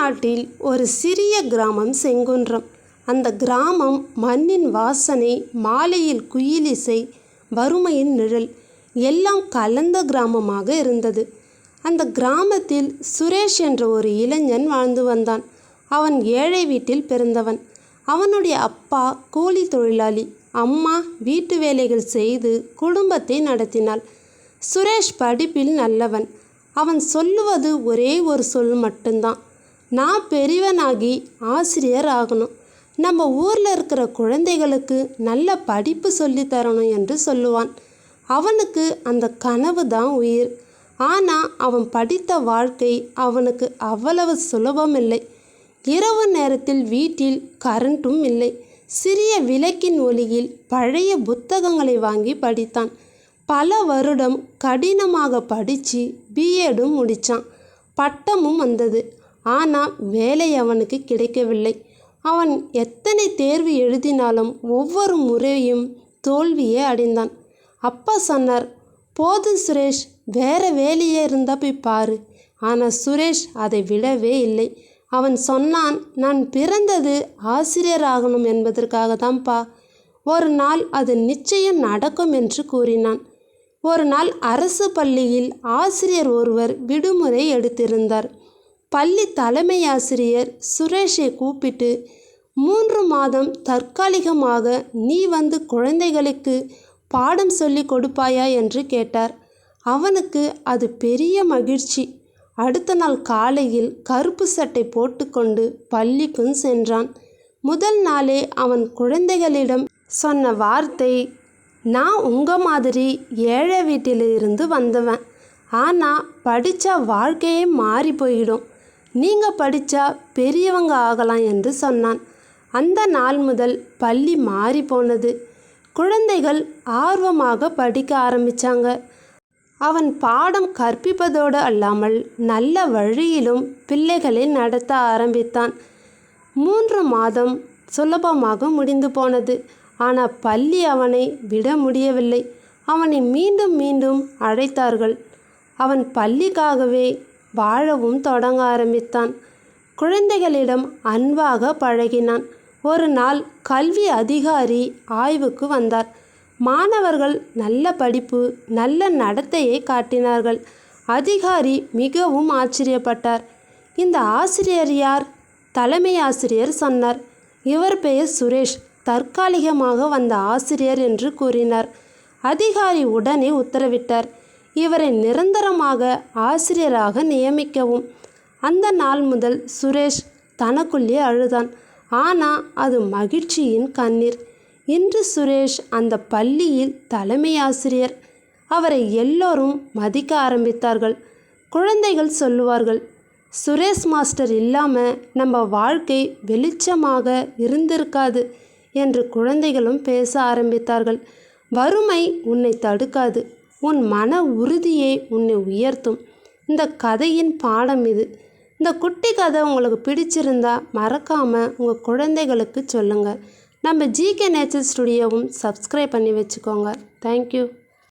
தமிழ்நாட்டில் ஒரு சிறிய கிராமம் செங்குன்றம். அந்த கிராமம் மண்ணின் வாசனை மாலையில் குயிலிசை வறுமையின் நிழல் எல்லாம் கலந்த கிராமமாக இருந்தது. அந்த கிராமத்தில் சுரேஷ் என்ற ஒரு இளைஞன் வாழ்ந்து வந்தான். அவன் ஏழை வீட்டில் பிறந்தவன். அவனுடைய அப்பா கூலி தொழிலாளி. அம்மா வீட்டு வேலைகள் செய்து குடும்பத்தை நடத்தினாள். சுரேஷ் படிப்பில் நல்லவன். அவன் சொல்லுவது ஒரே ஒரு சொல் மட்டும்தான். நான் பெரியவனாகி ஆசிரியர் ஆகணும் நம்ம ஊரில் இருக்கிற குழந்தைகளுக்கு நல்ல படிப்பு சொல்லித் தரணும் என்று சொல்லுவான். அவனுக்கு அந்த கனவு தான் உயிர். ஆனால் அவன் படித்த வாழ்க்கை அவனுக்கு அவ்வளவு சுலபமில்லை இரவு நேரத்தில் வீட்டில் கரண்ட்டும் இல்லை. சிறிய விளக்கின் ஒளியில் பழைய புத்தகங்களை வாங்கி படித்தான். பல வருடம் கடினமாக படித்து பிஎடும் முடித்தான் பட்டமும் வந்தது. ஆனால் வேலை அவனுக்கு கிடைக்கவில்லை. அவன் எத்தனை தேர்வு எழுதினாலும் ஒவ்வொரு முறையும் தோல்வியே அடைந்தான். அப்பா சொன்னார் போதும் சுரேஷ் வேற வேலையே இருந்தால் போய் பாரு. ஆனால் சுரேஷ் அதை விடவே இல்லை. அவன் சொன்னான் நான் பிறந்தது ஆசிரியர் ஆகணும் என்பதற்காக தான்ப்பா ஒரு நாள் அது நிச்சயம் நடக்கும் என்று கூறினான். ஒரு நாள் அரசு பள்ளியில் ஆசிரியர் ஒருவர் விடுமுறை எடுத்திருந்தார். பள்ளி தலைமை ஆசிரியர் சுரேஷை கூப்பிட்டு மூன்று மாதம் தற்காலிகமாக நீ வந்து குழந்தைகளுக்கு பாடம் சொல்லி கொடுப்பாயா? என்று கேட்டார். அவனுக்கு அது பெரிய மகிழ்ச்சி. அடுத்த நாள் காலையில் கருப்பு சட்டை போட்டுக்கொண்டு பள்ளிக்கும் சென்றான். முதல் நாளே அவன் குழந்தைகளிடம் சொன்ன வார்த்தை நான் உங்கள் மாதிரி ஏழை வீட்டிலிருந்து வந்தவன். ஆனால் படித்த வாழ்க்கையே மாறி போயிடும். நீங்கள் படித்தா பெரியவங்க ஆகலாம் என்று சொன்னான். அந்த நாள் முதல் பள்ளி மாறி போனது. குழந்தைகள் ஆர்வமாக படிக்க ஆரம்பித்தாங்க அவன் பாடம் கற்பிப்பதோடு அல்லாமல் நல்ல வழியிலும் பிள்ளைகளை நடத்த ஆரம்பித்தான். மூன்று மாதம் சுலபமாக முடிந்து போனது. ஆனால் பள்ளி அவனை விட முடியவில்லை. அவனை மீண்டும் மீண்டும் அழைத்தார்கள். அவன் பள்ளிக்காகவே வாழவும் தொடங்க ஆரம்பித்தான். குழந்தைகளிடம் அன்பாக பழகினான். ஒரு நாள் கல்வி அதிகாரி ஆய்வுக்கு வந்தார். மாணவர்கள் நல்ல படிப்பு நல்ல நடத்தையை காட்டினார்கள். அதிகாரி மிகவும் ஆச்சரியப்பட்டார். இந்த ஆசிரியர் யார்? தலைமை ஆசிரியர் சொன்னார். இவர் பெயர் சுரேஷ். தற்காலிகமாக வந்த ஆசிரியர் என்று கூறினார். அதிகாரி உடனே உத்தரவிட்டார். இவரை நிரந்தரமாக ஆசிரியராக நியமிக்கவும். அந்த நாள் முதல் சுரேஷ் தனக்குள்ளே அழுதான். ஆனால் அது மகிழ்ச்சியின் கண்ணீர். இன்று சுரேஷ் அந்த பள்ளியில் தலைமை ஆசிரியர். அவரை எல்லோரும் மதிக்க ஆரம்பித்தார்கள். குழந்தைகள் சொல்லுவார்கள் சுரேஷ் மாஸ்டர் இல்லாமல் நம்ம வாழ்க்கை வெளிச்சமாக இருந்திருக்காது என்று குழந்தைகளும் பேச ஆரம்பித்தார்கள். வறுமை உன்னை தடுக்காது. உன் மன உறுதியை உன்னை உயர்த்தும். இந்த கதையின் பாடம் இது. இந்த குட்டி கதை உங்களுக்கு பிடிச்சிருந்தா மறக்காமல் உங்கள் குழந்தைகளுக்கு சொல்லுங்கள் நம்ம ஜிகே நேச்சர் ஸ்டுடியோவும் சப்ஸ்கிரைப் பண்ணி வச்சுக்கோங்க. தேங்க்யூ